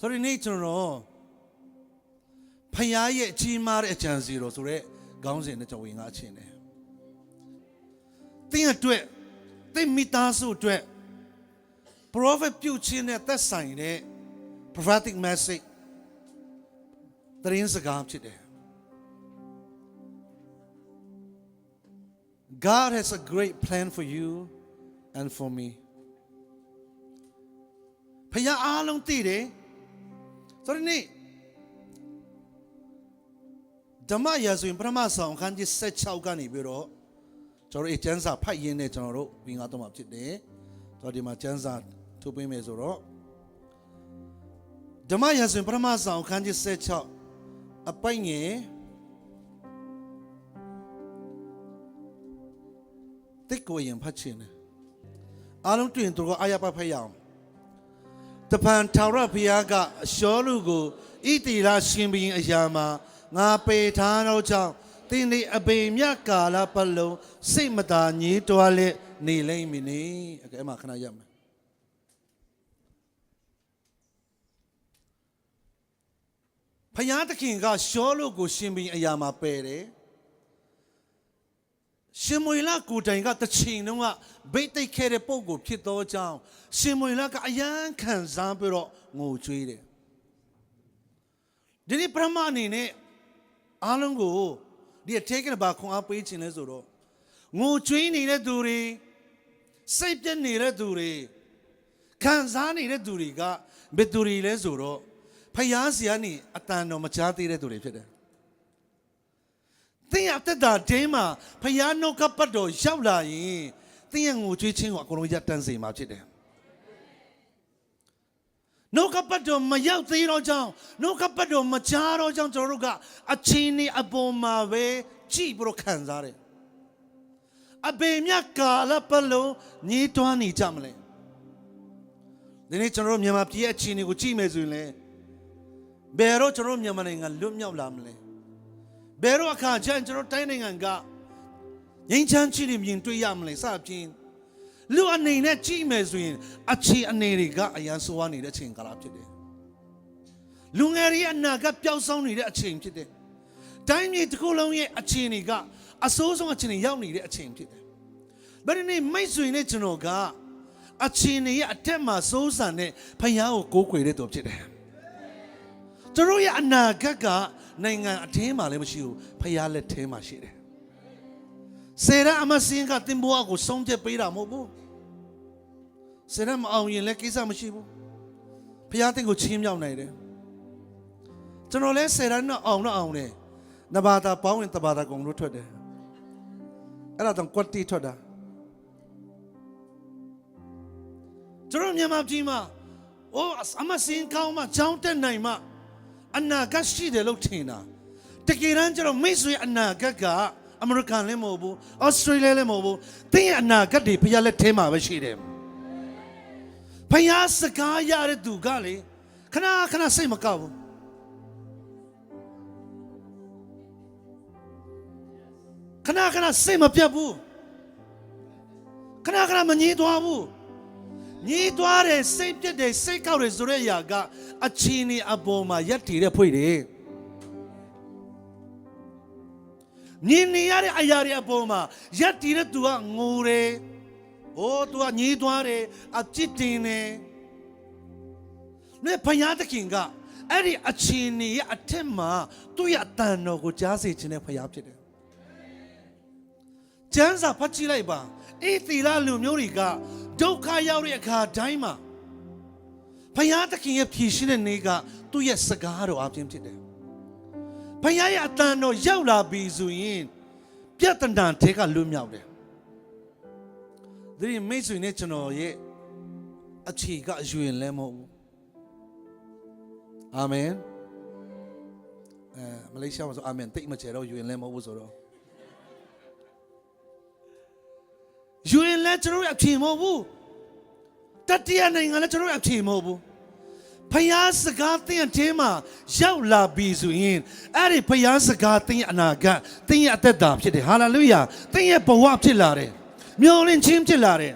ဆိုတော့ဒီနေ့ကျွန်တော်တို့ဖခင်ရဲ့အကြီးမားတဲ့အကြံစီတော်ဆိုတဲ့ခေါင်းစဉ်နဲ့ကျွန်တော်ဝင်ငါအချင်းတယ်တင်းအတွက်တင်းမိသားစုအတွက် prophet ပြုတ်ခြင်းနဲ့သက်ဆိုင်တဲ့ prophetic message တရင်စကားဖြစ်တယ် God has a great plan for you and for me ဖခင်အားလုံးသိတယ် ဆိုတော့ဒီနေ့ဓမ္မရာဇဝင်ပထမဆောင်အခန်းကြီး16ကနေပြီးတော့ကျွန်တော်တို့အကျမ်းစာဖတ်ရင်းနဲ့ကျွန်တော်တို့ဝင်ကားတော့မှာဖြစ်တယ်။ဆိုတော့ဒီမှာကျမ်းစာထုတ်ပေးမယ်ဆိုတော့ဓမ္မရာဇဝင်ပထမဆောင်အခန်းကြီး16အပိုင်ငယ်တိတ်ကိုရင်ဖတ်ခြင်းနဲ့အားလုံးတွေ့ရင်တို့ကအာရပဖတ်ရအောင် တပန်ထာဝရဘုရားကအရှောလူကိုဣတိလရှင်ဘုရင်အရာမှာငါပေထားတော့ကြောင့်တင်းဒီအပေမြတ်ကာလပတ်လုံးစိတ်မသာညည်းတွားလက်နေလိမ့်မည်နေအကဲအမခဏရမယ်ဖယားသခင်ကရှောလူကိုရှင်ဘုရင်အရာမှာပယ်တယ် ရှင်မွေလကိုတိုင်ကတချိန်တုန်းကဗိတ်တိတ်ခဲ့တဲ့ပုံကိုဖြစ်သောကြောင့်ရှင်မွေလကအယံခံစားပြီးတော့ငိုကြွေးတယ်ဒီနေ့ပရမအနေနဲ့အားလုံးကိုဒီအထက်ကဘာခွန်အားပေးခြင်းလဲဆိုတော့ငိုကြွေးနေတဲ့သူတွေစိတ်ပြည့်နေတဲ့သူတွေခံစားနေတဲ့သူတွေကဘယ်သူတွေလဲဆိုတော့ဖယားစီကနေအတန်တော်မချားသေးတဲ့သူတွေဖြစ်တယ် သင်ရတဲ့တာတင်းမှာဖယားနှုတ်ကပတ်တော်ရောက်လာရင်သင်ရဲ့ငိုကြွေးခြင်းကိုအကုန်လုံးရပ်တန့်စေမှာဖြစ်တယ်နှုတ်ကပတ်တော်မရောက်သေးတော့ကြောင်းနှုတ်ကပတ်တော်မကြားတော့ကြောင်းကျွန်တော်တို့ကအချင်းနေအပေါ်မှာပဲကြည်ပြီးတော့ခံစားတယ်အဘေမြတ်ကာလပတ်လုံးညှိတွားနေကြမလဲဒီနေ့ကျွန်တော်တို့မြန်မာပြည်ရဲ့အခြေအနေကိုကြည့်မယ်ဆိုရင်လေဘယ်တော့ကျွန်တော်တို့မြန်မာနိုင်ငံလွတ်မြောက်လာမလဲ ဘယ်တော့အခါကျရင်ကျွန်တော်တိုင်းနိုင်ငံကငြိမ်းချမ်းချီနေမြင်တွေ့ရမလဲစသဖြင့်လူအနေနဲ့ကြည့်မယ်ဆိုရင် အခြေအနေတွေကအရန်ဆိုးဝါးနေတဲ့အချိန်ကာလဖြစ်တယ်လူငယ်တွေအနာကပျောက်ဆုံးနေတဲ့အချိန်ဖြစ်တယ်တိုင်းပြည်တစ်ခုလုံးရဲ့အခြေအနေကအဆိုးဆုံးအခြေအနေရောက်နေတဲ့အချိန်ဖြစ်တယ်ဘယ်နေ့မိတ်ဆွေနဲ့ကျွန်တော်ကအခြေအနေရဲ့အထက်မှာစိုးစံတဲ့ဖယားကိုကိုးကွယ်တဲ့သူဖြစ်တယ်သူတို့ရဲ့အနာဂတ်က နိုင်ငံအထင်းမှာလည်းမရှိဘူးဖယားလက်ထဲမှာရှိတယ်စေရအမစင်းကတင်ဘွားကိုဆုံးဖြတ်ပေးတာမဟုတ်ဘူးစေရမအောင်ရင်လည်းကိစ္စမရှိဘူးဖယားတင်ကိုချင်းမြောက်နိုင်တယ်ကျွန်တော်လဲစေရနဲ့အောင်တော့အောင်တယ်နဘာတာပေါင်းရင်တဘာတာကုံလို့ထွက်တယ်အဲ့ဒါတော့ကွက်တီထွက်တာကျွန်တော်မြန်မာပြည်မှာအိုးအမစင်းကောင်းမှကြောင်းတက်နိုင်မှ အနာဂတ်ရှိတယ်လို့ထင်တာတကယ်တမ်းကျတော့မိတ်ဆွေအနာဂတ်ကအမေရိကန်လည်းမဟုတ်ဘူးဩစတြေးလျလည်းမဟုတ်ဘူးတင်းရဲ့အနာဂတ်တွေဖျားလက်ထဲမှာပဲရှိတယ်ဖျားစကားရတဲ့သူကလေခဏခဏစိတ်မကောက်ဘူးခဏခဏစိတ်မပြတ်ဘူးခဏခဏမငြင်းသွားဘူး ငြင်းသွားတယ်စိတ်ပြတ်တယ်စိတ်ကောက်တယ်ဆိုတဲ့အရာကအချင်းနေအပေါ်မှာရက်တည်တဲ့ဖွေတယ်မြင်နေရတဲ့အရာတွေအပေါ်မှာရက်တည်တဲ့သူကငိုတယ်။အိုးသူကညည်းသွားတယ်အကြစ်တင်တယ်။နဲ့ဘုရားသခင်ကအဲ့ဒီအချင်းနေရဲ့အထက်မှာသူ့ရဲ့အတန်တော်ကိုကြားစေခြင်းနဲ့ဘုရားဖြစ်တယ်။ ကျမ်းစာဖတ်ကြည့်လိုက်ပါ။အေးသီလလူမျိုးတွေကဒုက္ခရောက်တဲ့အခါတိုင်းမှာဘုရားသခင်ရဲ့ဖြည့်ရှင်းတဲ့နေ့ကသူ့ရဲ့စကားတော်အပြင်ဖြစ်တယ်။ဘုရားရဲ့အတန်တော်ရောက်လာပြီဆိုရင်ပြဿနာတွေကလွတ်မြောက်တယ်။ဒီမိတ်ဆွေနဲ့ကျွန်တော်ရဲ့အခြေကအယူရင်လည်းမဟုတ်ဘူး။အာမင်။အဲမလေးရှားမှာဆိုအာမင်တိတ်မချေတော့ယူရင်လည်းမဟုတ်ဘူးဆိုတော့ လည်းကျွန်တော်ရဲ့အဖြေမဟုတ်ဘူး။တတိယနိုင်ငံလည်းကျွန်တော်ရဲ့အဖြေမဟုတ်ဘူး။ဖယားစကားသင်တဲမှာရောက်လာပြီဆိုရင်အဲ့ဒီဖယားစကားသင်ရဲ့အနာဂတ်သင်ရဲ့အသက်တာဖြစ်တယ်ဟာလေလုယာသင်ရဲ့ဘဝဖြစ်လာတယ်မျောလင့်ခြင်းဖြစ်လာတယ်